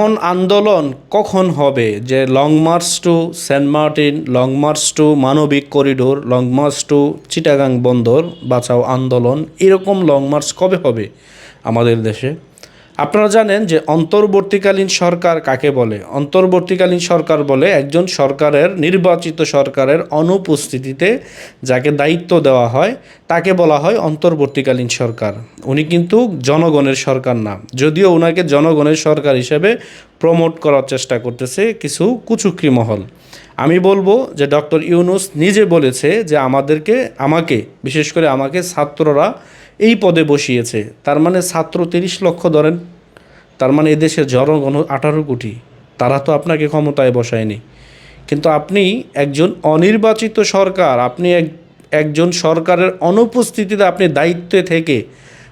কোন আন্দোলন কখন হবে যে long march to Saint Martin, long march to মানবিক corridor, long march to Chittagong বন্দর বাঁচাও আন্দোলন, এরকম লং মার্চ কবে হবে আমাদের দেশে? আপনারা জানেন যে অন্তর্বর্তীকালীন সরকার কাকে বলে? অন্তর্বর্তীকালীন সরকার বলে একজন সরকারের, নির্বাচিত সরকারের অনুপস্থিতিতে যাকে দায়িত্ব দেওয়া হয়, তাকে বলা হয় অন্তর্বর্তীকালীন সরকার। উনি কিন্তু জনগণের সরকার না। যদিও ওনাকে জনগণের সরকার হিসেবে প্রমোট করার চেষ্টা করতেছে কিছু কুচুকরি মহল। আমি বলব যে ডক্টর ইউনুস নিজে বলেছে যে আমাদেরকে, আমাকে, বিশেষ করে আমাকে ছাত্ররা এই পদে বসিয়েছে। তার মানে ছাত্র তিরিশ লক্ষ ধরেন। তার মানে এদেশের জনগণ আঠারো কোটি। তারা তো আপনাকে ক্ষমতায় বসায়নি। কিন্তু আপনি একজন অনির্বাচিত সরকার, আপনি এক, একজন সরকারের অনুপস্থিতিতে আপনি দায়িত্বে থেকে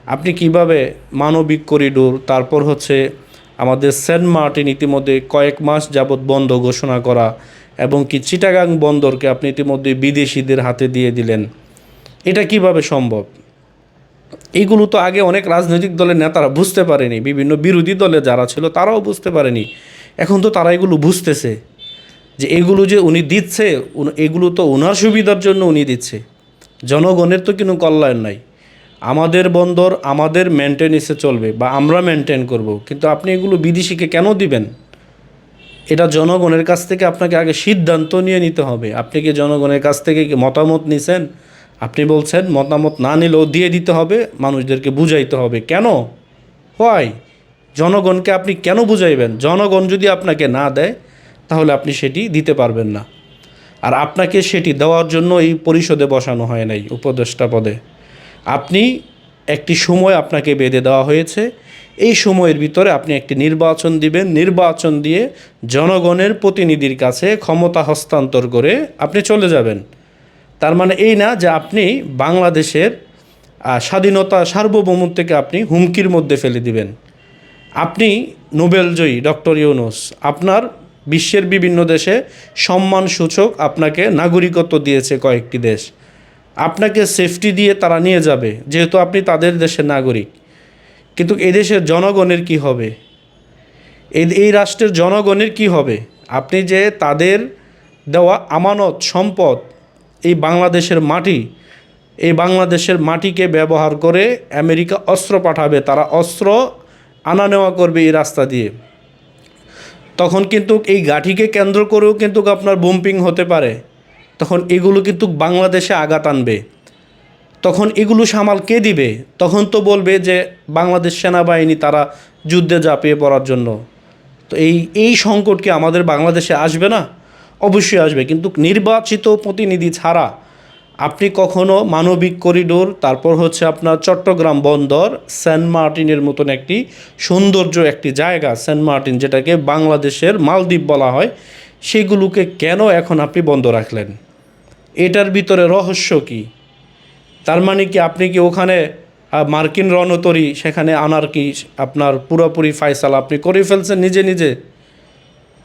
আপনি কীভাবে মানবিক করিডোর, তারপর হচ্ছে আমাদের সেন্ট মার্টিন ইতিমধ্যে কয়েক মাস যাবৎ বন্ধ ঘোষণা করা এবং কি চিটাগাং বন্দরকে আপনি ইতিমধ্যে বিদেশিদের হাতে দিয়ে দিলেন। এটা কীভাবে সম্ভব? এইগুলো তো আগে অনেক রাজনৈতিক দলের নেতারা বুঝতে পারেনি, বিভিন্ন বিরোধী দলে যারা ছিল তারাও বুঝতে পারেনি। এখন তো তারা এগুলো বুঝতেছে যে এগুলো যে উনি দিচ্ছে এগুলো তো ওনার সুবিধার জন্য উনি দিচ্ছে। জনগণের তো কোনো কল্যাণ নাই। আমাদের বন্দর আমাদের মেনটেনেন্সে চলবে বা আমরা মেনটেন করব, কিন্তু আপনি এগুলো বিদেশিকে কেন দিবেন? এটা জনগণের কাছ থেকে আপনাকে আগে সিদ্ধান্ত নিয়ে নিতে হবে। আপনি কি জনগণের কাছ থেকে মতামত নিছেন? আপনি বলছেন মতামত না নিলেও দিয়ে দিতে হবে, মানুষদেরকে বুঝাইতে হবে। কেন? হয় জনগণকে আপনি কেন বুঝাইবেন? জনগণ যদি আপনাকে না দেয়, তাহলে আপনি সেটি দিতে পারবেন না। আর আপনাকে সেটি দেওয়ার জন্য এই পরিষদে বসানো হয় নাই, উপদেষ্টা পদে। আপনি একটি সময় আপনাকে বেঁধে দেওয়া হয়েছে। এই সময়ের ভিতরে আপনি একটি নির্বাচন দিবেন। নির্বাচন দিয়ে জনগণের প্রতিনিধির কাছে ক্ষমতা হস্তান্তর করে আপনি চলে যাবেন। তার মানে এই না যে আপনি বাংলাদেশের স্বাধীনতা সার্বভৌমত্বকে আপনি হুমকির মধ্যে ফেলে দিবেন। আপনি নোবেলজয়ী ডক্টর ইউনুস, আপনার বিশ্বের বিভিন্ন দেশে সম্মানসূচক আপনাকে নাগরিকত্ব দিয়েছে কয়েকটি দেশ। আপনাকে সেফটি দিয়ে তারা নিয়ে যাবে, যেহেতু আপনি তাদের দেশের নাগরিক। কিন্তু এদেশের জনগণের কি হবে? এই রাষ্ট্রের জনগণের কি হবে? আপনি যে তাদের দেওয়া আমানত, সম্পদ এই বাংলাদেশের মাটি, এই বাংলাদেশের মাটিকে ব্যবহার করে আমেরিকা অস্ত্র পাঠাবে, তারা অস্ত্র আনা নেওয়া করবে এই রাস্তা দিয়ে। তখন কিন্তু এই গাঠিকে কেন্দ্র করেও কিন্তু আপনার বুম্পিং হতে পারে। তখন এগুলো কিন্তু বাংলাদেশে আঘাত আনবে। তখন এগুলো সামাল কে দিবে? তখন তো বলবে যে বাংলাদেশ সেনাবাহিনী তারা যুদ্ধে ঝাঁপিয়ে পড়ার জন্য। তো এই এই সংকট কি আমাদের বাংলাদেশে আসবে না? অবশ্যই আসবে। কিন্তু নির্বাচিত প্রতিনিধি ছাড়া আপনি কখনো মানবিক করিডোর, তারপর হচ্ছে আপনার চট্টগ্রাম বন্দর, সেন্ট মার্টিনের মতন একটি সৌন্দর্য একটি জায়গা, সেন্ট মার্টিন যেটাকে বাংলাদেশের মালদ্বীপ বলা হয়, সেগুলোকে কেন এখন আপনি বন্ধ রাখলেন? এটার ভিতরে রহস্য কী? তার মানে কি আপনি কি ওখানে মার্কিন রণতরী, সেখানে আনার কি আপনার পুরোপুরি ফায়সালা আপনি করে ফেলছেন নিজে নিজে?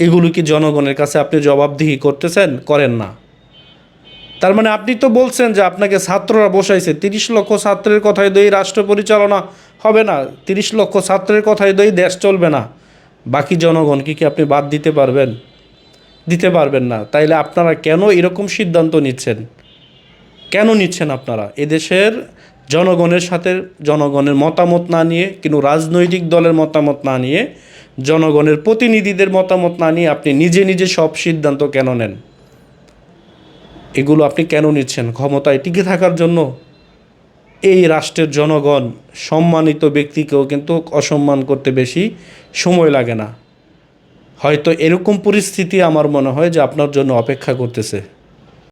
এগুলো কি জনগণের কাছে আপনি জবাবদিহি করতেছেন? করেন না। তার মানে আপনি তো বলছেন যে আপনাকে ছাত্ররা বসাইছে, তিরিশ লক্ষ ছাত্রের কথায় দই রাষ্ট্র পরিচালনা হবে না, তিরিশ লক্ষ ছাত্রের কথায় দই দেশ চলবে না। বাকি জনগণকে কি আপনি বাদ দিতে পারবেন? দিতে পারবেন না। তাইলে আপনারা কেন এরকম সিদ্ধান্ত নিচ্ছেন? কেন নিচ্ছেন আপনারা? এদেশের জনগণের সাথে জনগণের মতামত না নিয়ে কিন্তু রাজনৈতিক দলের মতামত না নিয়ে জনগণের প্রতিনিধিদের মতামত না নিয়ে আপনি নিজে নিজে সব সিদ্ধান্ত কেন নেন? এগুলো আপনি কেন নিচ্ছেন? ক্ষমতায় টিকে থাকার জন্য এই রাষ্ট্রের জনগণ সম্মানিত ব্যক্তিকেও কিন্তু অসম্মান করতে বেশি সময় লাগে না। হয়তো এরকম পরিস্থিতি আমার মনে হয় যে আপনার জন্য অপেক্ষা করতেছে।